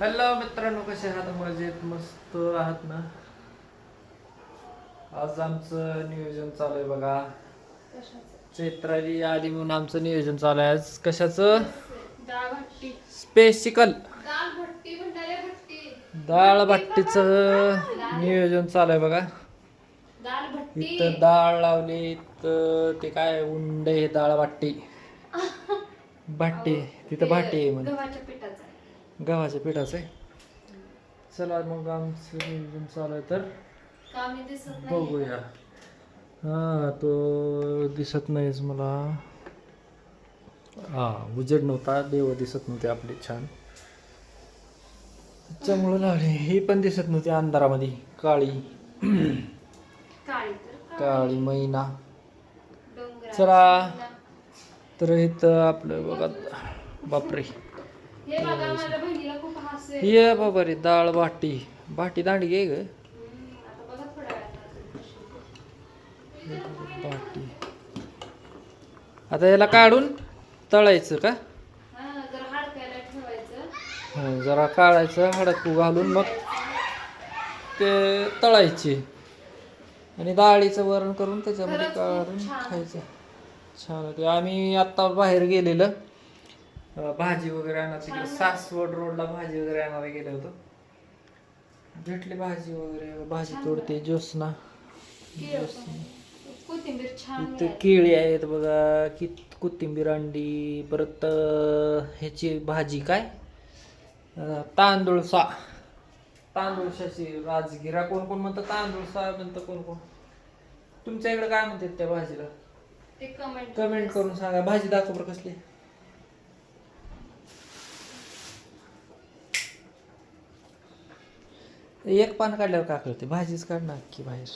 Hello मित्रांनो कसे आहात? मजेत मस्त आहात ना? आज आमचं नियोजन चालू आहे बघा. चैत्राली आली म्हणून आमचं नियोजन चालू आहे. आज कशाचं? भट्टी स्पेसिकल डाळ भट्टी. भट्टी बाट्टीचं नियोजन चालू आहे बघा. भट्टी इथं डाळ लावली तर ते काय उंड आहे डाळ बाट्टी बाट्टी तिथं भाटी आहे म्हणे. गव्हाच्या पिठाचा आहे. चला मग आमचं नियोजन चालू आहे तर कामी दिसत नाही बघूया. हा तो दिसत नाहीच मला. हा उजेड नव्हता देव दिसत नव्हते आपले छान. त्याच्यामुळं लावले ही पण दिसत नव्हती अंधारामध्ये काळी. काळी तर काळी. मैना. चला. तर इथं आपलं बघा. बापरे. हे बघा माझ्या बहिणीला खूप हास आहे. ये बाबा रे डाळ बाटी. बाटी दांडी घे ग. हम्म, आता बघा थोड्या वेळात बाटी. आता याला काढून तळायचं का? हा जरा हाडकायला ठेवायचं. हं, जरा काढायचं हडकू घालून मग ते तळायचे. आणि डाळीचं वरण करून त्याच्यामध्ये खरंच खूप काढून छान. खायचं. छान. होते आम्ही आत्ता बाहेर गेलेलं. भाजी वगैरे आणा तिकडे. सासवड रोडला भाजी वगैरे आणायला गेलो होतो. भेटली भाजी वगैरे भाजी तोडते ज्योत्स्ना. पण. कोथिंबीर छान इथं. केळी आहेत बघा कि कोथिंबीर अंडी परत ह्याची भाजी काय? तांदूळसा तांदूळशाची राजगिरा. कोण कोण म्हणतं तांदूळसा म्हणतं कोण कोण? तुमच्या इकडे काय म्हणतात त्या भाजीला? कमेंट करून सांगा. भाजी दाखव बरं कसली एक पान काढल्यावर काय कळते भाजीच काढणार की बाहेर?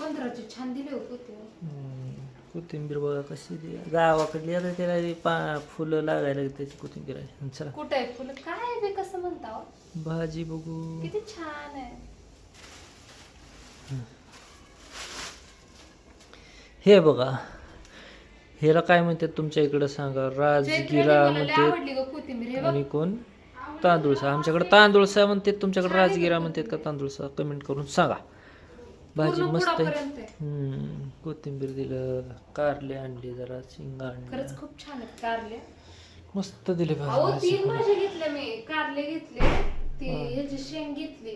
पंधराची छान दिली हो कोथिंबीर. बघा कशी ती गावाकडली आता त्याला ती पा फुलं लागायला लागली त्याची कोथिंबीर आहे. चला. कुठे आहे फुलं? काय कसं म्हणता हो? भाजी बघू. किती छान आहे. हे बघा. ह्याला काय म्हणतात तुमच्या इकडं सांगा? राजगिरा म्हणतात. आवडली ग कोथिंबीर हे बघ. आणि कोण? तांदूळसा आमच्याकडे तांदूळसा म्हणतात तुमच्याकडे राजगिरा म्हणतात का तांदूळसा कमेंट करून सांगा. भाजी मस्त आहे. कोथिंबीर दिलं कारले आणले जरा शिंगा आणल्या. खरंच खूप छान आहेत कारले. मस्त दिले अहो भाजी तीन भाज्या घेतल्या मी. कारले घेतले ती हा. ह्याची शेंग घेतली.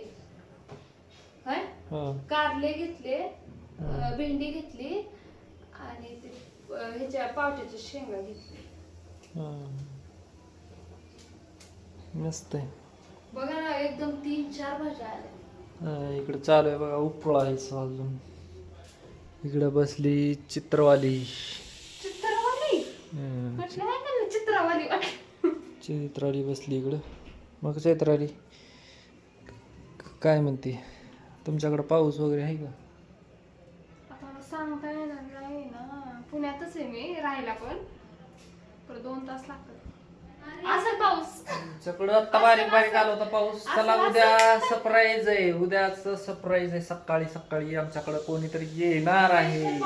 काय हा. कारले घेतले अं, भेंडी घेतली आणि ते अं, ह्याच्या पावट्याच्या शेंगा घेतली. हा. मस्त आहे. बघा ना एकदम तीन चार भाज्या आल्या. इकडे चालू आहे बघा उपळायचं अजून. इकडे बसली चित्रवाली. चित्रवाली? हम्म, म्हटलं चित्रवाली? वाटली. चित्राली बसली इकडं. मग चैत्राली काय म्हणते? तुमच्याकडे पाऊस वगैरे आहे का? आता मला सांगता येणार नाही ना. पुण्यातच आहे मी राहायला पण. दोन तास लागतात. असं पाऊस. बारीक बारीक आला होता पाऊस. चला उद्या सरप्राईज आहे. उद्याच सरप्राईज आहे. सकाळी सकाळी आमच्याकडे कोणीतरी येणार आहे.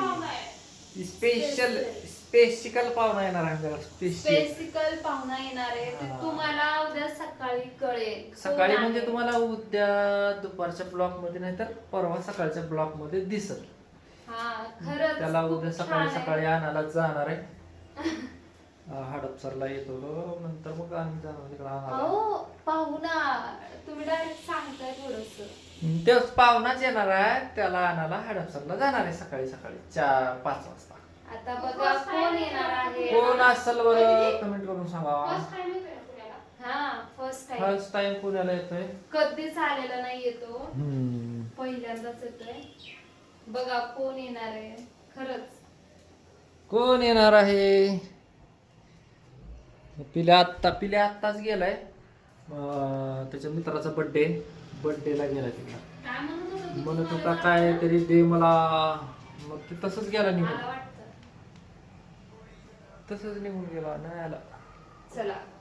स्पेशल स्पेसिकल पाहुणा येणार आहे स्पेशल बेसिकल पाहुणा येणार आहे. ते हा. तुम्हाला उद्या सकाळी कळेल. कोण सकाळी म्हणजे आहे. तुम्हाला उद्या दुपारच्या ब्लॉकमध्ये नाही तर परवा सकाळच्या ब्लॉकमध्ये दिसत हा खरंच त्याला खूप उद्या छान सकाळी आहे. सकाळी आणायला जाणार आहे. हडपसरला येतो नंतर मग आम्ही जाणार तिकडे अहो पाहुणा तुम्ही डायरेक्ट सांगताय थोडस. तेच पाहुणाच येणार आहे त्याला आणायला हडपसरला जाणार आहे सकाळी सकाळी चार पाच वाजता. आता बघा कोण येणार आहे. कोण असेल बरं कमेंट करून सांगा. हा फर्स्ट टाइम फर्स्ट टाइम पुण्याला येतोय. कधीच आलेला नाही येतो. पहिल्यांदाच येतोय. बघा कोण येणार आहे. खरंच. कोण येणार आहे? पिल्या आत्ता पिल्या आत्ताच गेलाय. त्याच्या मित्राचा बर्थडे बर्थडेला गेला तिला काय म्हणत होता काय तरी दे मला. मग ते तसंच गेला निघून. तसंच निघून गेला नाही आला.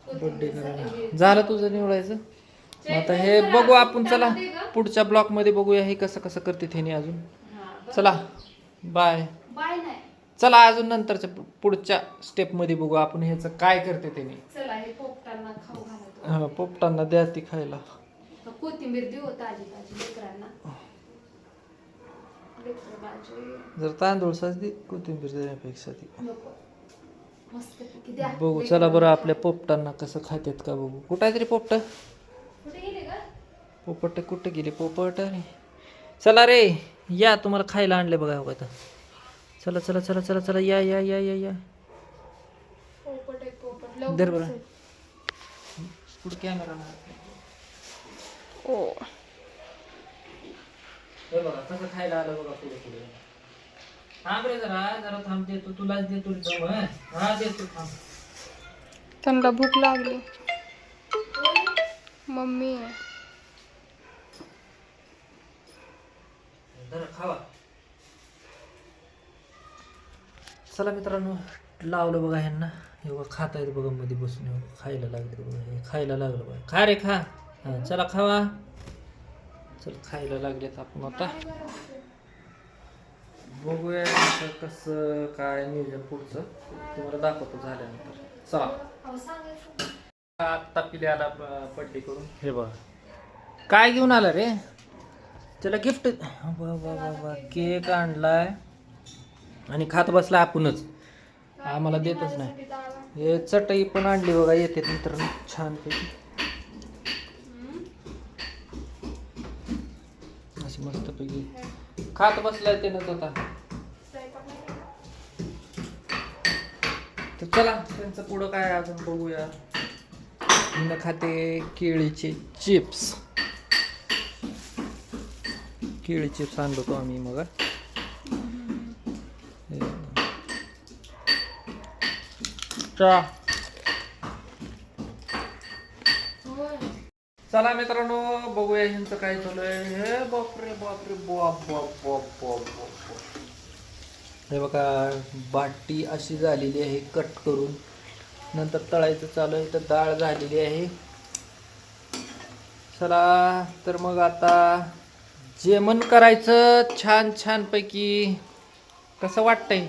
कोथिंबीर करायला. झालं तुझं निवडायचं? आता हे बघू आपण चला. पुढच्या ब्लॉकमध्ये बघूया हे कसं कसं करते त्याने अजून. चला. बाय बाय नाही. चला अजून नंतरच्या पुढच्या स्टेपमध्ये बघू आपण ह्याचं काय करते त्याने. चला हे पोपटांना खाऊ घालतो. हा, पोपटांना द्या ती खायला. कोथिंबीर देऊ ताजी ताजी लेकरांना. लेकरं माझे जर तांदूळ दे कोथिंबीर देण्यापेक्षा ती. नको. मस्त द्या. बघू चला बरं आपल्या पोपटांना कसं खात्यात का बघू. कुठं आहे तरी पोपट? कुठे गेले का पोपट कुठे गेले? पोपट रे चला रे या तुम्हाला खायला आणले बघा आता. चला चला चला चला चला या या या या या. पोपट आहे पोपट. दर बरं. पुढे कॅमेरा ओ. हे बघा कसं खायला आलं बघा पुढे पुढे. थांब रे जरा जरा थांब देतो तुलाच देतो रे हं? हा देतो थांब. त्यांना भूक लागली. मम्मी जरा खावा. चला मित्रांनो लावलं बघा ह्यांना. हे बघा खाता येत बघा मध्ये बसून. खायला लागले बघा. हे खायला लागलं बघा. खा रे खा. हा चला खावा. चल खायला लागलेत आपण आता. बघूया आता कसं काय नियोजन पुढचं. तुम्हाला दाखवतो झाल्यानंतर. चला. आत्ता पिले आला पडली करून. हे बघा. काय घेऊन आला रे? त्याला गिफ्ट बा बा वा. केक आणलाय. आणि खात बसला आपणच. आम्हाला देतच नाही. हे चटई पण आणली बघा येते नंतर छान पैकी. अशी मस्त पैकी. खात ते त्यानं आता. तर चला त्यांचं पुढं काय अजून बघूया. न खाते केळीचे चिप्स. केळी चिप्स आणलो तो आम्ही मग हे. चा चला मित्रांनो बघूया ह्यांचं काय चालू आहे. हे बापरे बापरे बाप बाप बाप बाप बाप बाप. हे बघा बाटी अशी झालेली आहे कट करून. नंतर तळायचं चालू आहे तर डाळ झालेली आहे. चला तर मग आता जेवण करायचं छान छान पैकी कसं वाटतंय?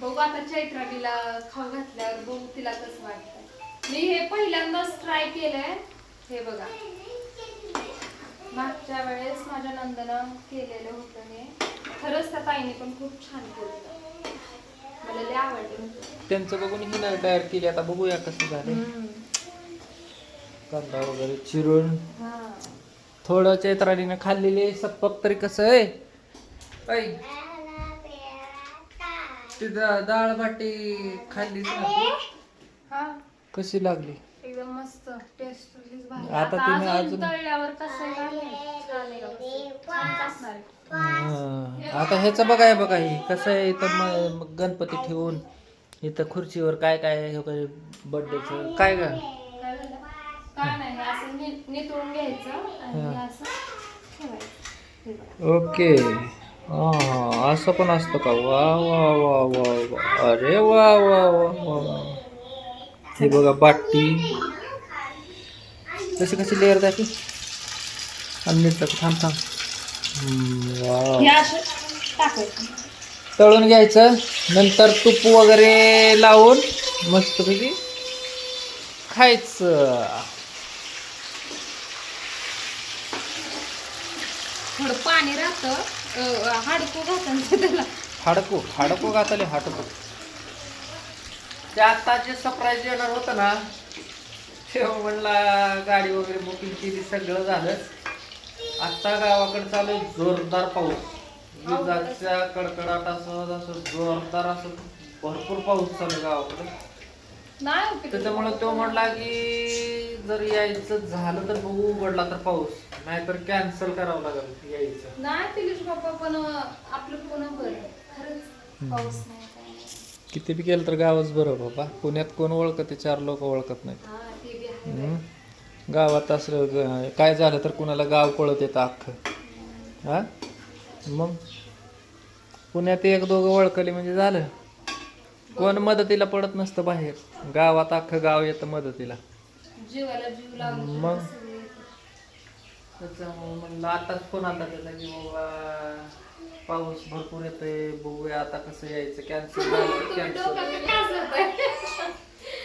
बघू आता चैत्रालीला खाऊ घातल्यावर बघू तिला कसं वाटतं मी हे पहिल्यांदाच ट्राय केलंय. हे बघा. मागच्या वेळेस माझ्या नंदनं केलेलं होतं हे. खरंच त्या ताईने पण खूप छान केलं मला लय आवडलं त्यांचं बघून ही नाही तयार केली. आता बघूया कसं झालं कांदा वगैरे चिरून. हा. थोडं चैत्रालीनं खाल्लेली सप्पक तरी कसं आहे? ऐ. ती दा- डाळ बाटी खाल्ली? हा कशी लागली एकदम मस्त टेस्ट भारी आता आता तिने अजून अजून- तळल्यावर कसं आहे काय माहीत. छान आहे का? छान असणार आहे. हा. आता ह्याचं बघा हे बघा हे कसं आहे इथं म- म- गणपती ठेवून इथं खुर्चीवर काय काय आहे, हे काय बर्थडेचं काय ग काय झालं? काय नाही हे असं नि- नितळून घ्यायचं आणि हा. हे असं ठेवायचं हे बघा. ओके हा असं पण असतं का? वा वा वा वा वा. अरे वा वा वा वा वा. हे बघा बाटी कशी कशी लेअर जाते आणि नीट टाक, थांब थांब. वा. हे तळून घ्यायचं. नंतर तूप वगैरे लावून मस्तपैकी खायचं. थोडं पाणी राहतं. हाडकं घातांचं त्याला. हाडकू हाडकू घातले हाडकू. ते आता जे सरप्राईज येणार होतं ना तेव्हा म्हणला गाडी वगैरे बुकिंग केली सगळं झालं आता गावाकडे चालू आहे जोरदार पाऊस. विजाच्या कडकडाटासह असं जोरदार असं भरपूर पाऊस चालू आहे गावाकडे. नाही उपयोग. त्याच्यामुळे तो म्हणला की जर यायचं झालं तर बघू उघडला तर पाऊस. नाहीतर कॅन्सल करावं लागेल यायचं. नाही पिलिश बाप्पा पण आपलं पुन्हा बरं खरंच पाऊस नाही काय नाही. किती बी केलं तर गावच बरं बाबा पुण्यात कोण ओळखते चार लोक ओळखत नाहीत. हा ते बी आहे. हम्म. गावात असलं ग- काय झालं तर कुणाला गाव पळत येतं अख्खं. हा? मग? पुण्यात एक दोघं ओळखले म्हणजे झालं. कोण मदतीला पडत नसतं बाहेर. गावात अख्खं गाव येतं मदतीला. जीवाला जीव लावून मग? त्याच्यामुळे म्हणलं आताच फोन आला त्याचा की बाबा पाऊस भरपूर येतोय बघूया आता कसं यायचं कॅन्सल कॅन्सल?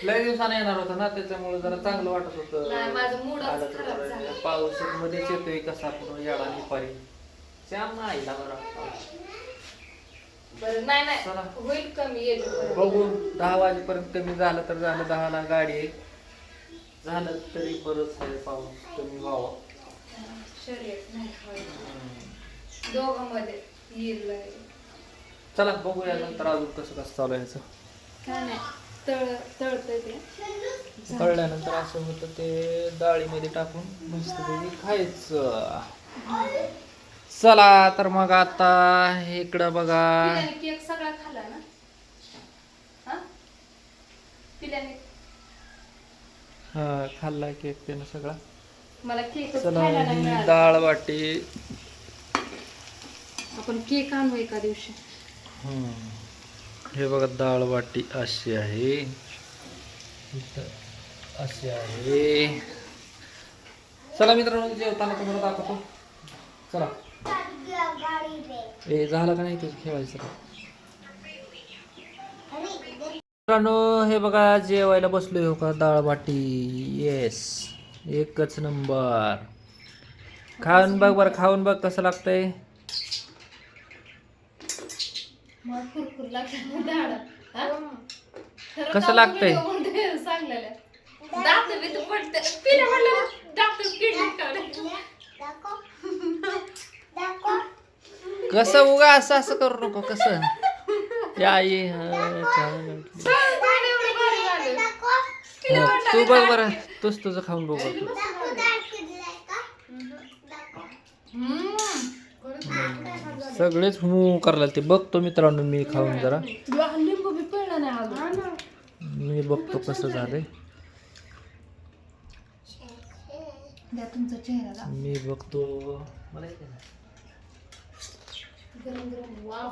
लय दिवसाने येणार होता ना त्याच्यामुळे जरा चांगलं वाटत होतं नाही, माझं mood च आलं तर खराब बरं. झाला. पाऊस मध्येच येतोय कसा आपण येडा निपारी श्याम ना आईला बरं बरं नाही नाही चला. होईल कमी येईल. बघू दहा वाजेपर्यंत कमी झालं तर झालं दहाला गाडी आहे झालं तरी बरंच आहे पाऊस कमी व्हावा शर्यत नाही व्हायची. दोघांमध्ये येईल बाई. चला बघूया नंतर अजून कसं कसं चालू आहे. काय नाही तळ तळतंय ते. तळल्यानंतर असं होतं ते डाळीमध्ये टाकून मस्तपैकी खायचं. चला तर मग आता इकडं बघा. केक सगळा खाल्ला ना? हा? हा खाल्ला केक त्यानं सगळा. मला केक चला खायला नाही ही मिळाला डाळ वाटी. आपण केक आणू एका दिवशी. हम्म. हे बघा डाळ वाटी अशी आहे. इथं अशी आहे. चला मित्रांनो जेवताना तुम्हाला दाखवतो. चला. ए झालं का नाही तुझं खेळायचं? मित्रांनो हे बघा जेवायला बसलोय हो का? डाळ वाटी. येस एकच नंबर. खाऊन बघ बरं खाऊन बघ कसं लागतंय. मला कुरकुर लागलं डाळ हा? खरं कसं लागतंय? video मध्ये सांगलेलं दात बी तू पडते. पिल्या म्हणलं डॉक्टर किडनी कसं उगा असं असं करू नको कसं? ते आई हा, छान. हा, तू बघ बरं. तूच तुझं खाऊन बघ. बरं. सगळेच हू करायला ते बघतो मित्रांनो मी खाऊन जरा. मी बघतो कसं झालंय. मी बघतो. मला येते ना. गरम गरम वाव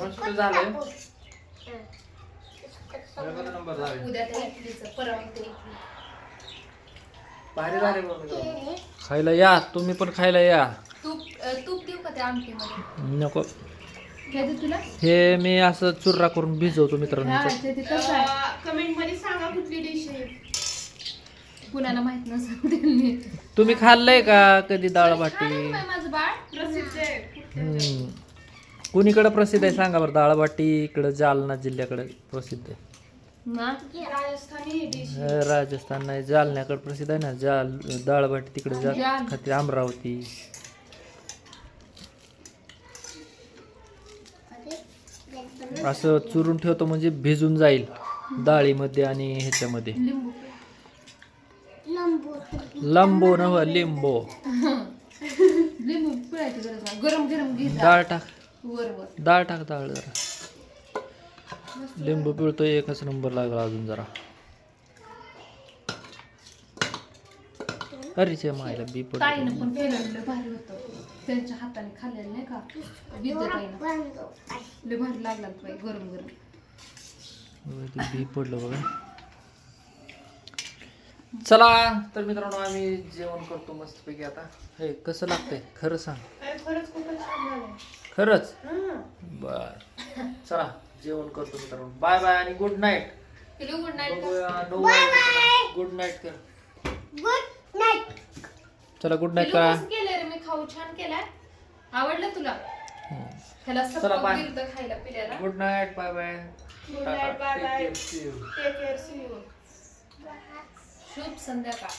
मस्त झालंय बरोबर नंबर झाले. उद्या त्या इडलीचं परवा ते इडली. भारी झाले बघ मित्रांनो. खायला या तुम्ही पण खायला या. तूप अं, तूप देऊ का त्या आमटीमध्ये? नको. घ्या दे तुला. हे मी असं चुर्रा करून भिजवतो मित्रांनो. हा, ह्याच्यात. ते- ते कसं आहे कमेंटमध्ये सांगा कुठली डिश आहे. कुणाला माहीत नसेल त्यांनी. तुम्ही खाल्लंय का कधी डाळ बाटी? माझं बाळ. प्रसिद्ध आहे. हम्म. कुणीकडे प्रसिद्ध आहे? सांगा बरं डाळ बाटी इकडं जालना जिल्ह्याकडे प्रसिद्ध आहे. ना राजस्थानी डिश अं, राजस्थान नाही जालन्याकडे प्रसिद्ध आहे ना? जाल डाळ बाटी तिकडे जा जाल. खाते अमरावती. असं चुरून ठेवतो म्हणजे भिजून जाईल डाळीमध्ये आणि ह्याच्यामध्ये. लिंबू. लंबो नव लिंबो. लिंबू पिळायची गरज नाही. गरम गरम घे. डाळ टाक. वर वर. डाळ टाक डाळ जरा. लिंबू पिळतो एकच नंबर लागला अजून जरा. अरे मायला बी पडलं. ताईनं पण केलेलं भारी होतं. त्यांच्या हाताने खाल्लेलं नाही का? विद्युताईनं लय भारी लागला बाई गरम गरम. होय, ते बी पडलं बघा. चला तर मित्रांनो आम्ही जेवण करतो मस्तपैकी आता. हे कसं लागतंय? खरं सांग. खरंच खूपच छान झालं खरंच? बर. चला जेवण करतो मित्रांनो. बाय बाय आणि गुड नाईट. Good night. बघूया नऊ वाजले. गुड नाईट कर. चला गुड नाईट करा. रे मी खाऊ छान केलाय. आवडलं तुला. ह्याला चला, सपक bye. दिलं खायला पिल्याला. Good night bye bye bye bye. Take care see you शुभ संध्याकाळ.